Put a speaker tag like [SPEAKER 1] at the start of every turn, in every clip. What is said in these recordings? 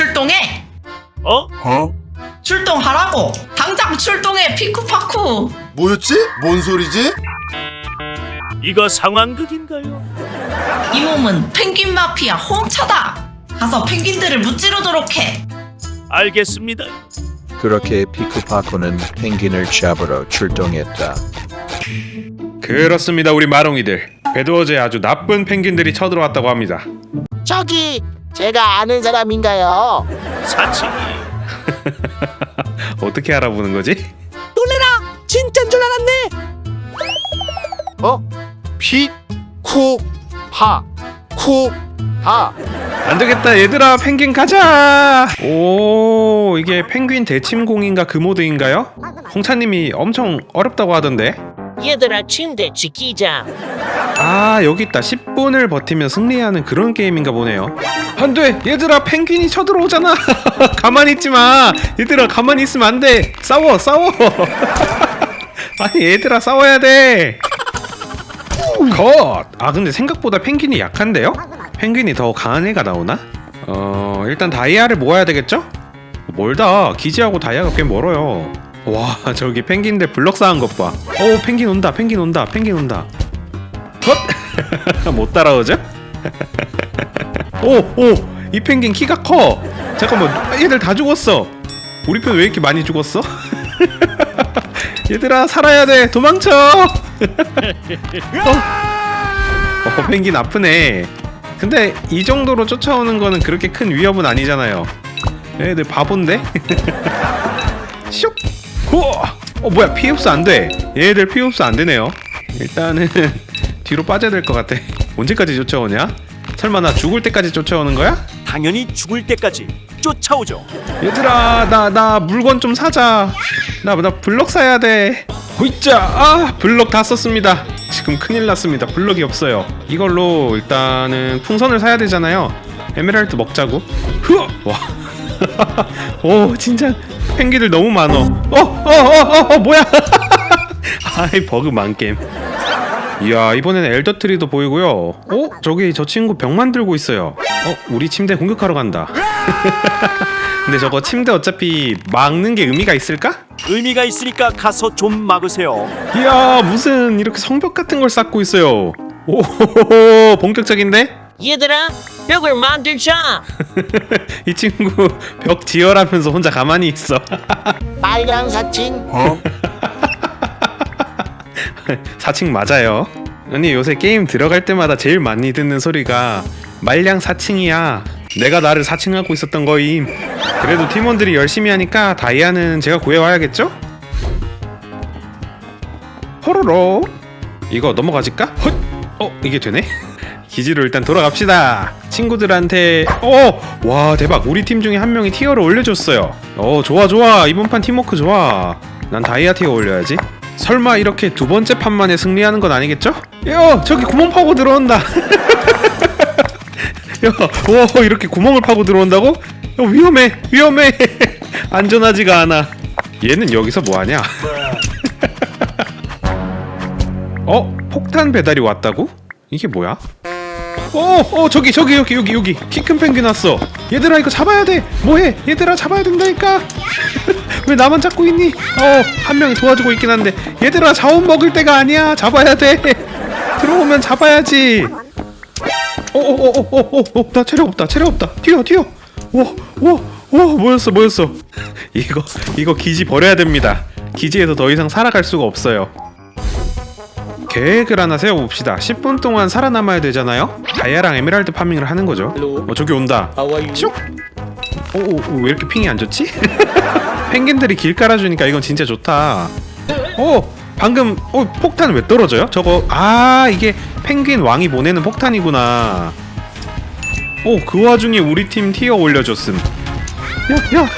[SPEAKER 1] 출동해!
[SPEAKER 2] 어?
[SPEAKER 1] 출동하라고! 당장 출동해, 피쿠파쿠!
[SPEAKER 2] 뭐였지? 뭔 소리지?
[SPEAKER 3] 이거 상황극인가요?
[SPEAKER 1] 이 몸은 펭귄 마피아 홍차다! 가서 펭귄들을 무찌르도록 해!
[SPEAKER 3] 알겠습니다.
[SPEAKER 4] 그렇게 피쿠파쿠는 펭귄을 잡으러 출동했다.
[SPEAKER 5] 그렇습니다 우리 마롱이들 배드워즈에 아주 나쁜 펭귄들이 쳐들어왔다고 합니다
[SPEAKER 6] 저기 제가 아는 사람인가요?
[SPEAKER 3] 사칭이
[SPEAKER 5] 어떻게 알아보는 거지?
[SPEAKER 6] 놀래라 진짜인 줄 알았네 어? 피, 쿠, 파, 쿠, 파
[SPEAKER 5] 안되겠다 얘들아 펭귄 가자 오 이게 펭귄 대침공인가 그 모드인가요? 홍차님이 엄청 어렵다고 하던데
[SPEAKER 6] 얘들아 침대 지키자.
[SPEAKER 5] 아 여기 있다. 10분을 버티면 승리하는 그런 게임인가 보네요. 안돼. 얘들아 펭귄이 쳐들어오잖아. 가만히 있지마. 얘들아 가만히 있으면 안돼. 싸워 싸워. 아니 얘들아 싸워야 돼. 컷! 아 근데 생각보다 펭귄이 약한데요? 펭귄이 더 강한 애가 나오나? 어 일단 다이아를 모아야 되겠죠? 멀다. 기지하고 다이아가 꽤 멀어요 와 저기 펭귄들 블럭 쌓은 것봐 오 펭귄 온다 펭귄 온다 펭귄 온다 헛! 못 따라오죠? 오! 오! 이 펭귄 키가 커! 잠깐만 얘들 다 죽었어 우리 편 왜 이렇게 많이 죽었어? 얘들아 살아야 돼 도망쳐! 어? 어 펭귄 아프네 근데 이 정도로 쫓아오는 거는 그렇게 큰 위협은 아니잖아요 얘들 바본데? 슉! 우와! 어 뭐야 피 흡수 안돼. 얘들 피 흡수 안되네요. 일단은 뒤로 빠져야 될 것 같아. 언제까지 쫓아오냐? 설마 나 죽을 때까지 쫓아오는 거야?
[SPEAKER 3] 당연히 죽을 때까지 쫓아오죠.
[SPEAKER 5] 얘들아 나 나 물건 좀 사자. 나 나 블럭 사야 돼. 호이자 아 블럭 다 썼습니다. 지금 큰일 났습니다. 블럭이 없어요. 이걸로 일단은 풍선을 사야 되잖아요. 에메랄드 먹자고. 흐 와 오 진짜 펭귄들 너무 많어 어어 어 어 어, 어, 뭐야 아이 버그 만겜 이야 이번에는 엘더트리도 보이고요 어? 저기 저 친구 병 만들고 있어요 어? 우리 침대 공격하러 간다 근데 저거 침대 어차피 막는 게 의미가 있을까?
[SPEAKER 3] 의미가 있으니까 가서 좀 막으세요.
[SPEAKER 5] 이야 무슨 이렇게 성벽 같은 걸 쌓고 있어요 오 본격적인데?
[SPEAKER 6] 얘들아 벽을 만들자
[SPEAKER 5] 이 친구 벽 지어라면서 혼자 가만히 있어
[SPEAKER 6] 빨간 사칭
[SPEAKER 5] 사칭 맞아요 아니 요새 게임 들어갈 때마다 제일 많이 듣는 소리가 말량 사칭이야 내가 나를 사칭하고 있었던 거임 그래도 팀원들이 열심히 하니까 다이아는 제가 구해와야겠죠? 호로로 이거 넘어가질까? 헛! 어 이게 되네? 기지로 일단 돌아갑시다 친구들한테 어! 와 대박 우리 팀 중에 한 명이 티어를 올려줬어요 어 좋아 좋아 이번 판 팀워크 좋아 난 다이아 티어 올려야지 설마 이렇게 두 번째 판만에 승리하는 건 아니겠죠? 야 저기 구멍 파고 들어온다 야, 와 이렇게 구멍을 파고 들어온다고? 야, 위험해, 위험해. 안전하지가 않아. 얘는 여기서 뭐 하냐? 어, 폭탄 배달이 왔다고? 이게 뭐야? 어, 어, 저기, 저기, 여기, 여기, 여기. 키 큰 펭귄 왔어. 얘들아, 이거 잡아야 돼. 뭐해? 얘들아, 잡아야 된다니까. 왜 나만 잡고 있니? 어, 한 명이 도와주고 있긴 한데. 얘들아, 자원 먹을 때가 아니야. 잡아야 돼. 들어오면 잡아야지. 오오오오오오 나 체력 없다 체력 없다 튀어 튀어 와 와 와 뭐였어 뭐였어 이거 이거 기지 버려야 됩니다 기지에서 더 이상 살아갈 수가 없어요 계획을 하나 세워봅시다 10분 동안 살아남아야 되잖아요 다이아랑 에메랄드 파밍을 하는 거죠 어 저기 온다 슉 오왜 이렇게 핑이 안 좋지? 펭귄들이 길 깔아주니까 이건 진짜 좋다 오 방금 어 폭탄 왜 떨어져요? 저거 아 이게 펭귄 왕이 보내는 폭탄이구나. 오그 와중에 우리 팀 티어 올려줬음. 야 야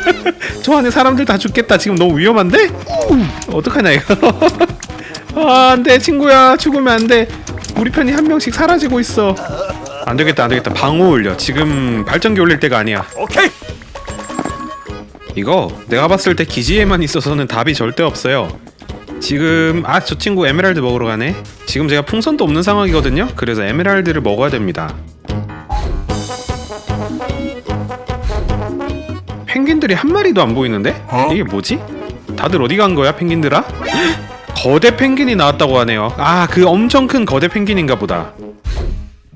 [SPEAKER 5] 저 안에 사람들 다 죽겠다. 지금 너무 위험한데? 우, 어떡하냐 이거. 아 안 돼 친구야 죽으면 안 돼. 우리 편이 한 명씩 사라지고 있어. 안 되겠다 안 되겠다 방어 올려. 지금 발전기 올릴 때가 아니야.
[SPEAKER 3] 오케이.
[SPEAKER 5] 이거 내가 봤을 때 기지에만 있어서는 답이 절대 없어요. 지금 아 저 친구 에메랄드 먹으러 가네. 지금 제가 풍선도 없는 상황이거든요. 그래서 에메랄드를 먹어야 됩니다. 펭귄들이 한 마리도 안 보이는데? 이게 뭐지? 다들 어디 간 거야, 펭귄들아? 거대 펭귄이 나왔다고 하네요. 아, 그 엄청 큰 거대 펭귄인가 보다.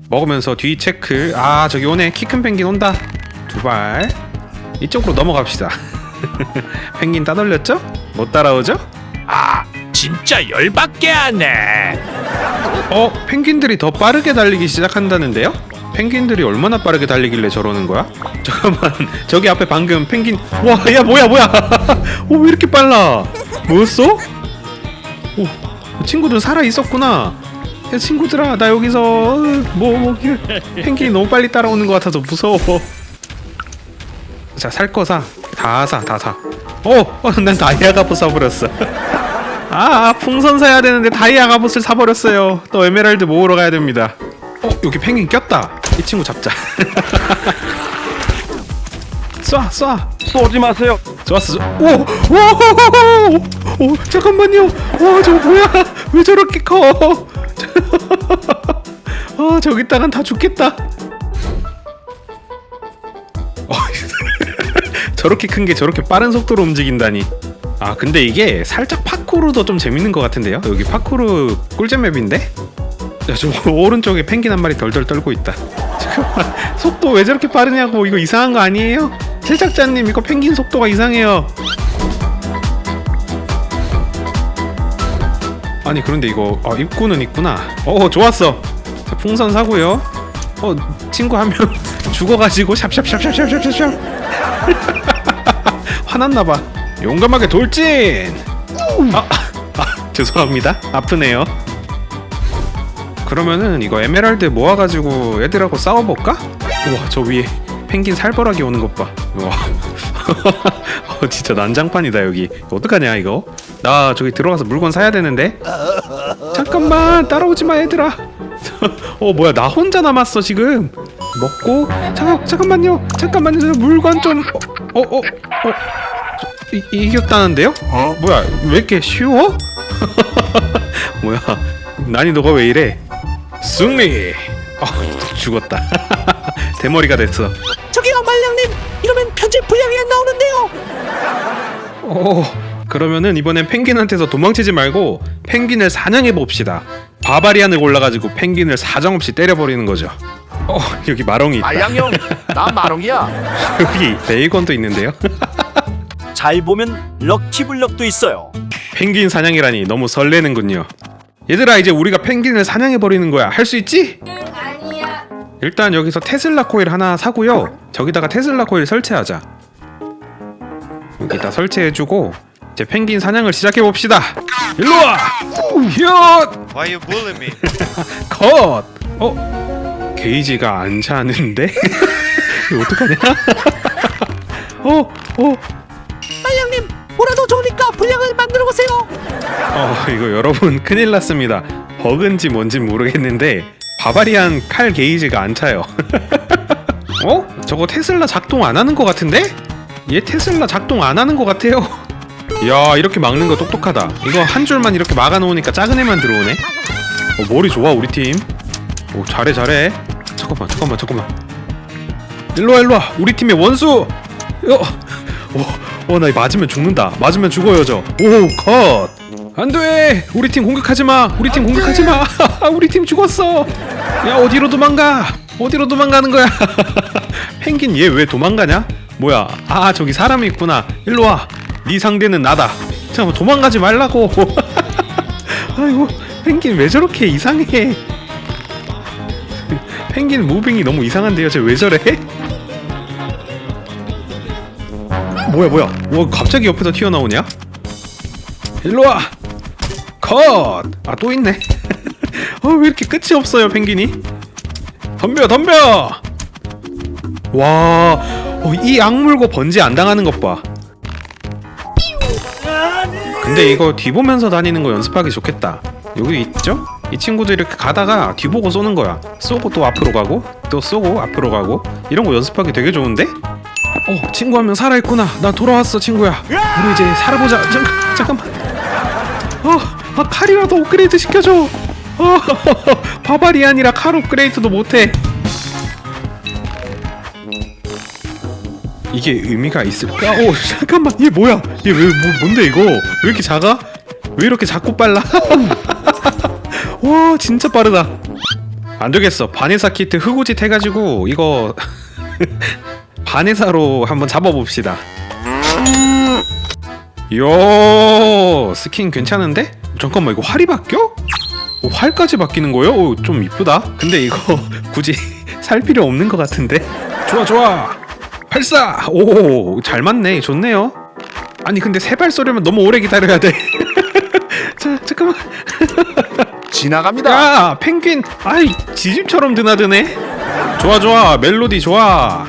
[SPEAKER 5] 먹으면서 뒤 체크. 아, 저기 오네. 키 큰 펭귄 온다. 두 발. 이쪽으로 넘어갑시다. 펭귄 따돌렸죠? 못 따라오죠?
[SPEAKER 3] 아 진짜 열받게 하네.
[SPEAKER 5] 어, 펭귄들이 더 빠르게 달리기 시작한다는데요? 펭귄들이 얼마나 빠르게 달리길래 저러는 거야? 잠깐만, 저기 앞에 방금 펭귄 와, 야 뭐야 뭐야? 오, 왜 이렇게 빨라? 뭐였어? 오, 친구들 살아 있었구나. 야 친구들아, 나 여기서 뭐, 뭐 길- 펭귄이 너무 빨리 따라오는 것 같아서 무서워. 자, 살 거 사. 다 사, 다 사. 어, 어, 난 다이아 갑옷 사버렸어. 아 풍선 사야 되는데 다이아 갑옷을 사버렸어요 또 에메랄드 모으러 가야 됩니다 어 여기 펭귄 꼈다 이 친구 잡자 쏴쏴
[SPEAKER 3] 쏘지 마세요.
[SPEAKER 5] 좋았어 오 오 오 오 잠깐만요. 와 저거 뭐야? 왜 저렇게 커? 아, 저기 있다간 다 죽겠다. 어, 저렇게 큰 게 저렇게 빠른 속도로 움직인다니. 아 근데 이게 살짝 파쿠르도 좀 재밌는 것 같은데요? 여기 파쿠르 꿀잼 맵인데? 야, 저 오른쪽에 펭귄 한 마리 덜덜 떨고 있다. 속도 왜 저렇게 빠르냐고. 이거 이상한 거 아니에요? 제작자님 이거 펭귄 속도가 이상해요 아니 그런데 이거 아, 입구는 있구나. 어 좋았어. 자, 풍선 사고요. 어 친구 한 명 죽어가지고 샵샵샵샵샵샵샵. 화났나봐. 용감하게 돌진! 아, 아 죄송합니다. 아프네요. 그러면은 이거 에메랄드 모아가지고 애들하고 싸워볼까? 우와 저 위에 펭귄 살벌하게 오는 것봐. 우와 어, 진짜 난장판이다 여기. 어떡하냐 이거? 나 저기 들어가서 물건 사야 되는데? 잠깐만 따라오지 마 얘들아. 어 뭐야 나 혼자 남았어 지금. 먹고 잠깐 잠깐만요. 잠깐만요. 저 물건 좀 어 어어. 어, 어, 어, 이, 이겼다는데요?
[SPEAKER 2] 어?
[SPEAKER 5] 뭐야 왜 이렇게 쉬워? 뭐야 난이도가 왜 이래? 승리! 어, 죽었다. 대머리가 됐어.
[SPEAKER 6] 저기요 말량님 이러면 편집 분량이 안 나오는데요
[SPEAKER 5] 오, 그러면은 이번엔 펭귄한테서 도망치지 말고 펭귄을 사냥해 봅시다. 바바리안을 골라가지고 펭귄을 사정없이 때려버리는 거죠. 어, 여기 마롱이 있다.
[SPEAKER 2] 말량형 나 마롱이야
[SPEAKER 5] 여기 베이건도 있는데요.
[SPEAKER 3] 잘 보면 럭키블럭도 있어요.
[SPEAKER 5] 펭귄 사냥이라니 너무 설레는군요. 얘들아 이제 우리가 펭귄을 사냥해 버리는 거야. 할 수 있지? 일단 여기서 테슬라 코일 하나 사고요. 저기다가 테슬라 코일 설치하자. 여기다 설치해주고 이제 펭귄 사냥을 시작해 봅시다. 일로 와. 휘엇.
[SPEAKER 7] Why you bully me?
[SPEAKER 5] 컷! 어? 게이지가 안 차는데? 이거 어떡하냐? 어? 어?
[SPEAKER 6] 말량님 뭐라도 좋으니까 분량을 만들어 보세요
[SPEAKER 5] 어 이거 여러분 큰일 났습니다 버그인지 뭔진 모르겠는데 바바리안 칼 게이지가 안 차요. 어? 저거 테슬라 작동 안 하는 것 같은데? 얘 테슬라 작동 안 하는 것 같아요. 야 이렇게 막는 거 똑똑하다. 이거 한 줄만 이렇게 막아놓으니까 작은 애만 들어오네. 어 머리 좋아 우리 팀 오 잘해 잘해. 잠깐만 잠깐만 잠깐만. 일로와 일로와. 우리 팀의 원수. 어, 어나 맞으면 죽는다. 맞으면 죽어요 저 오 컷 안돼! 우리 팀 공격하지 마! 우리 팀 공격하지 마! 우리 팀 죽었어! 야 어디로 도망가? 어디로 도망가는 거야? 펭귄 얘 왜 도망가냐? 뭐야? 아 저기 사람이 있구나. 일로 와네 상대는 나다. 잠깐만 도망가지 말라고. 아이고 펭귄 왜 저렇게 이상해? 펭귄 무빙이 너무 이상한데요? 쟤 왜 저래? 뭐야 뭐야? 와 갑자기 옆에서 튀어나오냐? 일로와 컷! 아 또 있네 어 왜 이렇게 끝이 없어요 펭귄이 덤벼 덤벼 와, 어, 이 악물고 번지 안 당하는 것 봐. 근데 이거 뒤보면서 다니는 거 연습하기 좋겠다. 여기 있죠? 이 친구들 이렇게 가다가 뒤보고 쏘는 거야. 쏘고 또 앞으로 가고, 또 쏘고 앞으로 가고. 이런 거 연습하기 되게 좋은데? 어, 친구 한 명 살아있구나. 나 돌아왔어, 친구야. 우리 이제 살아보자. 잠깐, 잠깐만. 어, 아, 칼이라도 업그레이드 시켜줘. 어, 바바리안이라 칼 업그레이드도 못해. 이게 의미가 있을까? 오 잠깐만 얘 뭐야? 얘 왜 뭐, 뭔데 이거? 왜 이렇게 작아? 왜 이렇게 작고 빨라? 와 진짜 빠르다. 안 되겠어. 바네사 키트 흑우짓 해가지고 이거 바네사로 한번 잡아봅시다. 요 스킨 괜찮은데? 잠깐만 이거 활이 바뀌어? 오, 활까지 바뀌는 거예요? 오, 좀 이쁘다. 근데 이거 굳이 살 필요 없는 것 같은데. 좋아 좋아. 발사. 오, 잘 맞네. 좋네요. 아니 근데 세발 쏘려면 너무 오래 기다려야 돼. 자 잠깐만.
[SPEAKER 2] 지나갑니다.
[SPEAKER 5] 야 펭귄. 아이 지집처럼 드나드네. 좋아 좋아. 멜로디 좋아.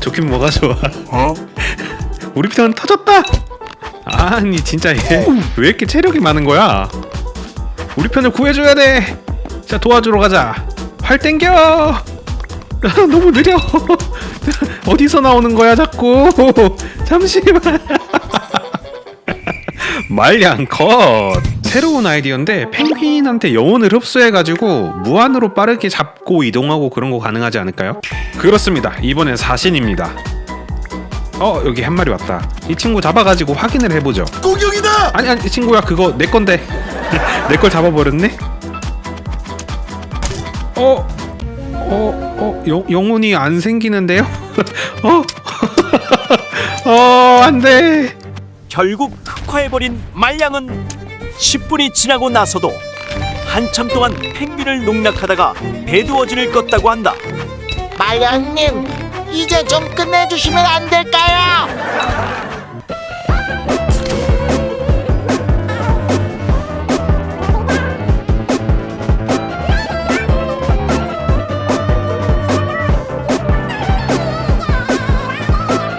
[SPEAKER 5] 좋긴 뭐가 좋아. 우리 편 터졌다. 아니 진짜 얘 왜 이렇게 체력이 많은 거야? 우리 편을 구해줘야 돼. 자 도와주러 가자. 활 땡겨. 아, 너무 느려. 어디서 나오는 거야 자꾸. 잠시만. 말량 컷. 새로운 아이디어인데 펭귄한테 영혼을 흡수해가지고 무한으로 빠르게 잡고 이동하고 그런 거 가능하지 않을까요? 그렇습니다. 이번엔 사신입니다. 어 여기 한 마리 왔다. 이 친구 잡아가지고 확인을 해보죠.
[SPEAKER 2] 공격이다.
[SPEAKER 5] 아니 아니 친구야 그거 내 건데 내 걸 잡아버렸네. 어. 어, 어, 영, 영혼이 안 생기는데요? 어, 어, 안 돼.
[SPEAKER 3] 결국 흑화해버린 말량은 10분이 지나고 나서도 한참 동안 펭귄을 농락하다가 배두어지를 껐다고 한다.
[SPEAKER 6] 말량님 이제 좀 끝내주시면 안 될까요?